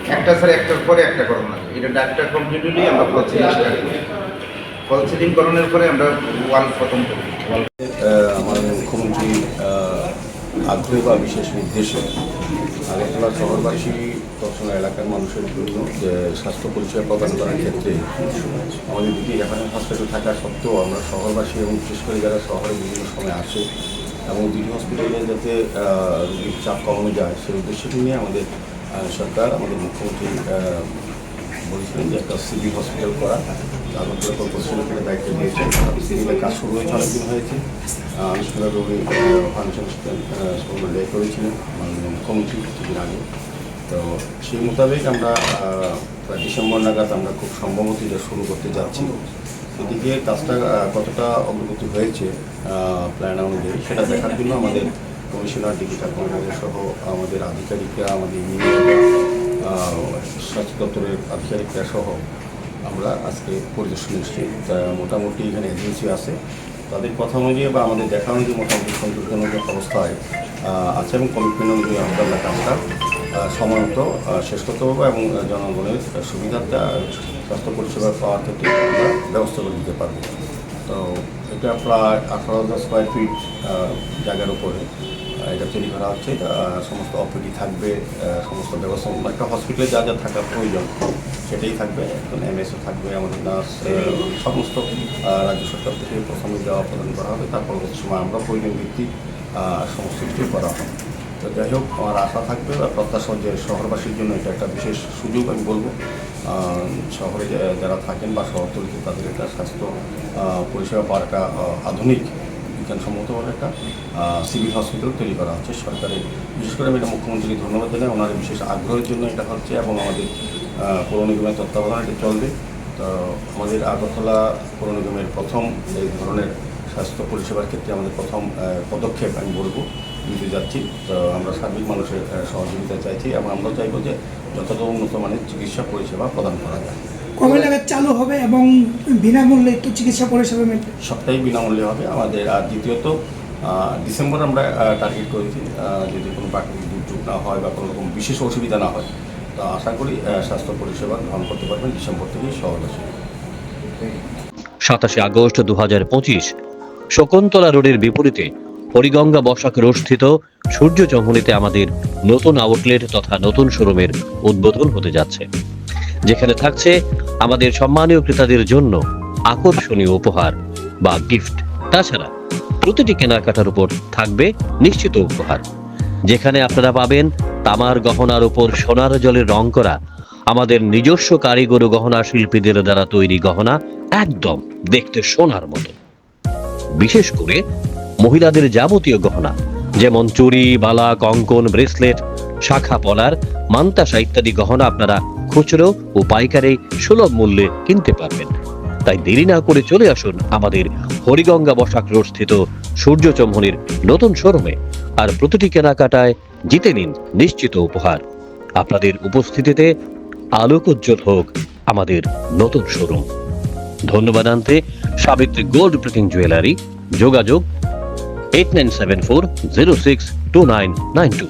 একটা স্যার একটার পরে একটা করোনা লাগে এটা ডাক্তার কমপ্লিট হলেই আমরা ফল সিলিং ফল সিলিং করানোর পরে আমরা ওয়াল প্রথম করি আমাদের মুখ্যমন্ত্রী আগ্রহ বা বিশেষ নির্দেশে আগরতলা শহরবাসী তৎসঙ্গ এলাকার মানুষের জন্য স্বাস্থ্য পরিষেবা প্রদান করার ক্ষেত্রে আমাদের দুটি এখানে হসপিটাল থাকা সত্ত্বেও আমরা শহরবাসী এবং বিশেষ করে যারা শহরে বিভিন্ন সময় আসে এবং দুটি হসপিটালে যাতে রোগীর চাপ কমানো যায় সেই উদ্দেশ্যটি নিয়ে আমাদের সরকার আমাদের মুখ্যমন্ত্রী বলেছিলেন যে একটা সিভিল হসপিটাল করা। আগরতলা কর্পোরেশনের থেকে দায়িত্ব দিয়েছেন সিভিলের কাজ শুরু হয়েছে অনেকদিন হয়েছে। আহ, আনুষ্ঠানিক রোগী ফাউন্ডেশন স্কুলে করেছিলেন মাননীয় মুখ্যমন্ত্রী। কিছুদিন আগে। তো সেই মোতাবেক আমরা প্রায় ডিসেম্বর নাগাদ আমরা খুব সম্ভবত এটা শুরু করতে যাচ্ছি। এদিকে কাজটা কতটা অগ্রগতি হয়েছে প্ল্যান অনুযায়ী সেটা দেখার জন্য আমাদের কমিশনার ডিজিটাল কমিশনার সহ আমাদের আধিকারিকরা, আমাদের স্বাস্থ্য দপ্তরের আধিকারিকরা সহ আমরা আজকে পরিদর্শন এসেছি। মোটামুটি এখানে এজেন্সি আছে। তাদের কথা অনুযায়ী বা আমাদের দেখা অনুযায়ী মোটামুটি সন্তোষজনক অবস্থায় আছে এবং কমিটমেন্ট অনুযায়ী আমরা কাজটা আহ, সময় মতো শেষ করতে পারব এবং জনগণের সুবিধাটা স্বাস্থ্য পরিষেবা পাওয়ার ক্ষেত্রে আমরা ব্যবস্থা করে দিতে পারব। তো এটা প্রায় আঠারো হাজার স্কোয়ার ফিট জায়গার উপরে এটা তৈরি করা হচ্ছে। সমস্ত অপিডি থাকবে সমস্ত ব্যবস্থা একটা হসপিটালে যা যা থাকা প্রয়োজন সেটাই থাকবে। এখন এমএসও থাকবে আমাদের নার্স সমস্ত রাজ্য সরকার থেকে প্রথমে দেওয়া প্রদান করা হবে। তার পরবর্তী সময় আমরা প্রয়োজন ভিত্তিক কিছু করা হয় তো যাই হোক, আমার আশা থাকবে বা প্রত্যাশা যে শহরবাসীর জন্য এটা একটা বিশেষ সুযোগ আমি বলব। শহরে যারা থাকেন বা শহরতলিতে তাদের একটা স্বাস্থ্য পরিষেবা পাওয়ার একটা আধুনিক। বিজ্ঞানসম্মতভাবে একটা সিভিল হসপিটাল তৈরি করা হচ্ছে সরকারের। বিশেষ করে আমি এটা মুখ্যমন্ত্রীকে ধন্যবাদ জানাই, ওনার বিশেষ আগ্রহের জন্য এটা হচ্ছে এবং আমাদের পৌর নিগমের তত্ত্বাবধানে এটা চলবে। তো আমাদের আগরতলা পৌর নিগমের প্রথম এই ধরনের স্বাস্থ্য পরিষেবার ক্ষেত্রে আমাদের প্রথম পদক্ষেপ আমি বলব নিতে যাচ্ছি তো আমরা সার্বিক মানুষের সহযোগিতা চাইছি এবং আমরা চাইব যে যথাযথ উন্নত মানের চিকিৎসা পরিষেবা প্রদান করা যায়। কবে নাগাদ চালু হবে এবং বিনামূল্যে একটু চিকিৎসা পরিষেবা মিলবে সবটাই বিনামূল্যে হবে। আমাদের আর দ্বিতীয়ত ডিসেম্বর আমরা টার্গেট করেছি যদি কোনো প্রাকৃতিক দুর্যোগ না হয় বা কোনো রকম বিশেষ অসুবিধা না হয় তো আশা করি স্বাস্থ্য পরিষেবা গ্রহণ করতে পারবেন ডিসেম্বর থেকেই শহরবাসী সাতাশে আগস্ট দু হাজার পঁচিশ শকুন্তলা রোডের বিপরীতে হরিগঙ্গা বসাক রোডস্থিত সূর্য চৌমুনিতে আমাদের নতুন আউটলেট তথা নতুন শোরুমের উদ্বোধন হতে যাচ্ছে, যেখানে থাকছে আমাদের সম্মানীয় ক্রেতাদের জন্য আকর্ষণীয় উপহার বা গিফট তাছাড়া প্রতিটি কেনাকাটার উপর থাকবে নিশ্চিত উপহার, যেখানে আপনারা পাবেন তামার গহনার উপর সোনার জলে রং করা, আমাদের নিজস্ব কারিগর গহনা শিল্পীদের দ্বারা তৈরি গহনা একদম দেখতে সোনার মতো। বিশেষ করে মহিলাদের যাবতীয় গহনা, যেমন চুরি বালা, কঙ্কন, ব্রেসলেট, শাখা পলার, মান্তাসা ইত্যাদি গহনা আপনারা খুচরো ও পাইকারে সুলভ মূল্যে কিনতে পারবেন। তাই দেরি না করে চলে আসুন আমাদের হরিগঙ্গা বসাক রোড স্থিত সূর্য চৌমুনির নতুন শোরুমে আর প্রতিটি কেনাকাটায় জিতে নিন নিশ্চিত উপহার। আপনাদের উপস্থিতিতে আলোকোজ্জ্বল হোক আমাদের নতুন শোরুম। ধন্যবাদ আনতে সাবিত্রী গোল্ড প্রিন্টিং জুয়েলারি, যোগাযোগ eight nine seven four zero six two nine nine two